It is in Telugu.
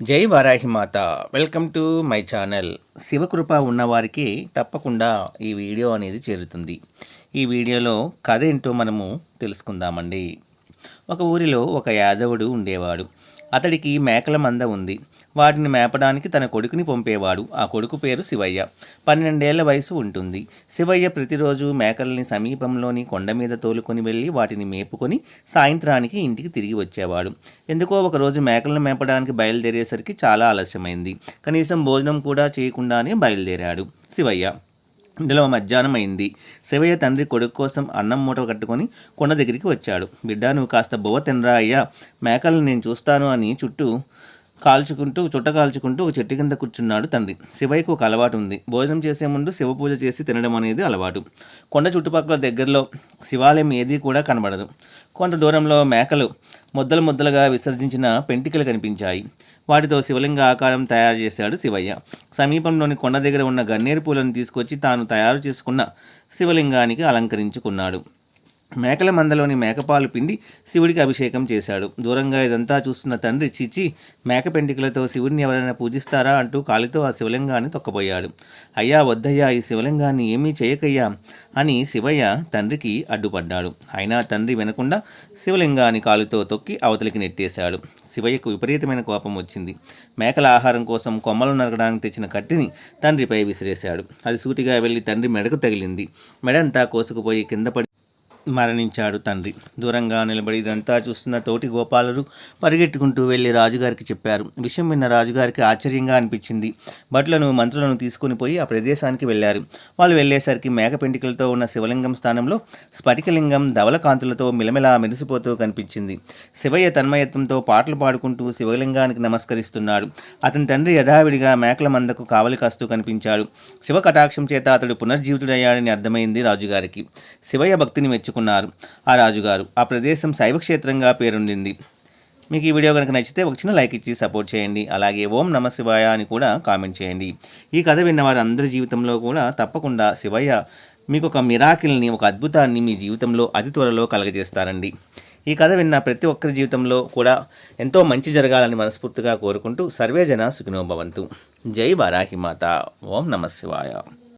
జై Varahimata. Welcome to my channel. Shivakrupa ఉన్నవారికి తప్పకుండా ఈ వీడియో అనేది చేరుతుంది. ఈ వీడియోలో కథ ఏంటో మనము తెలుసుకుందామండి. ఒక ఊరిలో ఒక యాదవుడు ఉండేవాడు. అతడికి మేకల మంద ఉంది. వాటిని మేపడానికి తన కొడుకుని పంపేవాడు. ఆ కొడుకు పేరు శివయ్య. పన్నెండేళ్ళ వయసు ఉంటుంది. శివయ్య ప్రతిరోజు మేకల్ని సమీపంలోని కొండ మీద తోలుకొని వెళ్ళి వాటిని మేపుకొని సాయంత్రానికి ఇంటికి తిరిగి వచ్చేవాడు. ఎందుకో ఒకరోజు మేకలను మేపడానికి బయలుదేరేసరికి చాలా ఆలస్యమైంది. కనీసం భోజనం కూడా చేయకుండానే బయలుదేరాడు శివయ్య. ఇందులో మధ్యాహ్నం అయింది. శివయ్య తండ్రి కొడుకు కోసం అన్నం మూట కట్టుకొని కొండ దగ్గరికి వచ్చాడు. బిడ్డ నువ్వు కాస్త బువ్వ తినరా అయ్యా. మేకలను నేను చూస్తాను అని చుట్టూ కాల్చుకుంటూ చుట్ట కాల్చుకుంటూ ఒక చెట్టు కింద కూర్చున్నాడు తండ్రి. శివయ్యకు ఒక అలవాటు ఉంది. భోజనం చేసే ముందు శివ పూజ చేసి తినడం అనేది అలవాటు. కొండ చుట్టుపక్కల దగ్గరలో శివాలయం ఏదీ కూడా కనబడదు. కొంత దూరంలో మేకలు ముద్దలు ముద్దలుగా విసర్జించిన పెంటికలు కనిపించాయి. వాటితో శివలింగ ఆకారం తయారు చేశాడు శివయ్య. సమీపంలోని కొండ దగ్గర ఉన్న గన్నేరు పూలను తీసుకొచ్చి తాను తయారు చేసుకున్న శివలింగానికి అలంకరించుకున్నాడు. మేకల మందలోని మేకపాలు పిండి శివుడికి అభిషేకం చేశాడు. దూరంగా ఇదంతా చూస్తున్న తండ్రి చిచి మేక పెంటికలతో శివుడిని ఎవరైనా పూజిస్తారా? అంటూ కాలితో ఆ శివలింగాన్ని తొక్కబోయాడు. అయ్యా వద్దయ్యా ఈ శివలింగాన్ని ఏమీ చేయకయ్యా అని శివయ్య తండ్రికి అడ్డుపడ్డాడు. అయినా తండ్రి వినకుండా శివలింగాన్ని కాలుతో తొక్కి అవతలికి నెట్టేశాడు. శివయ్యకు విపరీతమైన కోపం వచ్చింది. మేకల ఆహారం కోసం కొమ్మలు నరకడానికి తెచ్చిన కట్టిని తండ్రిపై విసిరేశాడు. అది సూటిగా వెళ్ళి తండ్రి మెడకు తగిలింది. మెడంతా కోసుకుపోయి కింద పడి మరణించాడు తండ్రి. దూరంగా నిలబడి ఇదంతా చూస్తున్న తోటి గోపాలుడు పరిగెట్టుకుంటూ వెళ్ళి రాజుగారికి చెప్పారు. విషయం విన్న రాజుగారికి ఆశ్చర్యంగా అనిపించింది. భట్లను మంత్రులను తీసుకుని పోయి ఆ ప్రదేశానికి వెళ్ళారు. వాళ్ళు వెళ్ళేసరికి మేక పెంటికలతో ఉన్న శివలింగం స్థానంలో స్ఫటికలింగం ధవలకాంతులతో మిలమిలా మెరిసిపోతూ కనిపించింది. శివయ్య తన్మయత్వంతో పాటలు పాడుకుంటూ శివలింగానికి నమస్కరిస్తున్నాడు. అతని తండ్రి యథావిడిగా మేకల మందకు కావలి కాస్తూ కనిపించాడు. శివ కటాక్షం చేత అతడు పునర్జీవితుడయ్యాడని అర్థమైంది రాజుగారికి. శివయ్య భక్తిని మెచ్చుకున్నారు ఆ రాజుగారు ఆ ప్రదేశం శైవక్షేత్రంగా పేరొందింది. మీకు ఈ వీడియో కనుక నచ్చితే ఒక చిన్న లైక్ ఇచ్చి సపోర్ట్ చేయండి. అలాగే ఓం నమ శివాయ అని కూడా కామెంట్ చేయండి. ఈ కథ విన్న వారందరి అందరి జీవితంలో కూడా తప్పకుండా శివయ్య మీకు ఒక మిరాకిల్ని ఒక అద్భుతాన్ని మీ జీవితంలో అతి త్వరలో కలగజేస్తారండి. ఈ కథ విన్న ప్రతి ఒక్కరి జీవితంలో కూడా ఎంతో మంచి జరగాలని మనస్ఫూర్తిగా కోరుకుంటూ సర్వేజన సుఖినోభవంతు. జై వారాహిమాత ఓం నమ శివాయ.